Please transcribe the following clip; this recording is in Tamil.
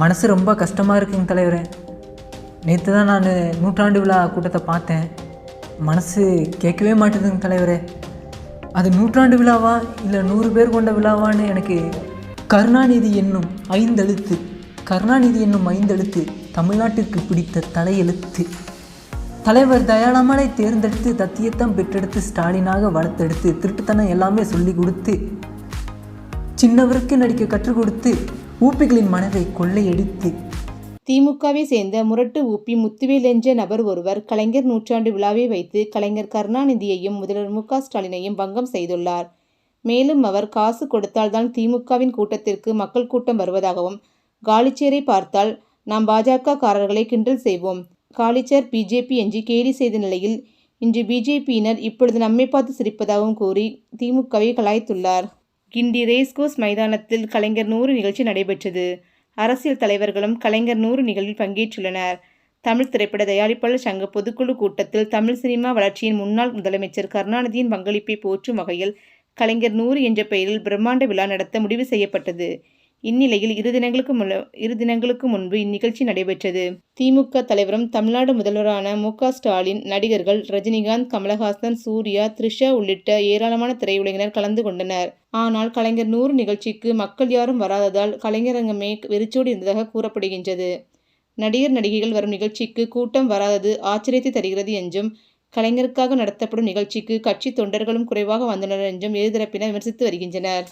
மனசு ரொம்ப கஷ்டமாக இருக்குங்க தலைவரே. நேற்று தான் நான் நூற்றாண்டு விழா கூட்டத்தை பார்த்தேன். மனசு கேட்கவே மாட்டேதுங்க தலைவரே. அது நூற்றாண்டு விழாவா இல்லை நூறு பேர் கொண்ட விழாவான்னு எனக்கு கருணாநிதி என்னும் ஐந்தெழுத்து கருணாநிதி என்னும் ஐந்தெழுத்து தமிழ்நாட்டிற்கு பிடித்த தலையெழுத்து. தலைவர் தயாளமலை தேர்ந்தெடுத்து தத்தியத்தம் பெற்றெடுத்து ஸ்டாலினாக வளர்த்தெடுத்து திருட்டுத்தனம் எல்லாமே சொல்லி கொடுத்து சின்னவருக்கு நடிக்க கற்றுக் கொடுத்து ஊப்பிகளின் மனதை கொள்ளையடித்து. திமுகவை சேர்ந்த முரட்டு ஊப்பி முத்துவேல் என்ற நபர் ஒருவர் கலைஞர் நூற்றாண்டு விழாவை வைத்து கலைஞர் கருணாநிதியையும் முதல்வர் மு க ஸ்டாலினையும் பங்கம் செய்துள்ளார். மேலும் அவர் காசு கொடுத்தால்தான் திமுகவின் கூட்டத்திற்கு மக்கள் கூட்டம் வருவதாகவும் காலிச்சேரை பார்த்தால் நாம் பாஜக காரர்களை கிண்டல் செய்வோம். காலிச்சேர் பிஜேபி என்று கேலி செய்த நிலையில் இன்று பிஜேபியினர் இப்பொழுது நம்மை பார்த்து சிரிப்பதாகவும் கூறி திமுகவை கலாய்த்துள்ளார். கிண்டி ரேஸ்கோஸ் மைதானத்தில் கலைஞர் நூறு நிகழ்ச்சி நடைபெற்றது. அரசியல் தலைவர்களும் கலைஞர் நூறு நிகழ்வில் பங்கேற்றுள்ளனர். தமிழ் திரைப்பட தயாரிப்பாளர் சங்க பொதுக்குழு கூட்டத்தில் தமிழ் சினிமா வளர்ச்சியின் முன்னாள் முதலமைச்சர் கருணாநிதியின் பங்களிப்பை போற்றும் வகையில் கலைஞர் நூறு என்ற பெயரில் பிரம்மாண்ட விழா நடத்த முடிவு செய்யப்பட்டது. இந்நிலையில் இரு தினங்களுக்கு முன் இரு தினங்களுக்கு முன்பு இந்நிகழ்ச்சி நடைபெற்றது. திமுக தலைவரும் தமிழ்நாடு முதல்வரான மு ஸ்டாலின் நடிகர்கள் ரஜினிகாந்த் கமலஹாசன் சூர்யா த்ரிஷா உள்ளிட்ட ஏராளமான திரையுலகினர் கலந்து கொண்டனர். ஆனால் கலைஞர் நூறு நிகழ்ச்சிக்கு மக்கள் யாரும் வராததால் கலைஞரங்கமே வெறிச்சோடி இருந்ததாக கூறப்படுகின்றது. நடிகர் நடிகைகள் வரும் நிகழ்ச்சிக்கு கூட்டம் வராதது ஆச்சரியத்தை தருகிறது என்றும் கலைஞருக்காக நடத்தப்படும் நிகழ்ச்சிக்கு கட்சி தொண்டர்களும் குறைவாக வந்தனர் என்றும் எதிர்தரப்பினர் விமர்சித்து வருகின்றனர்.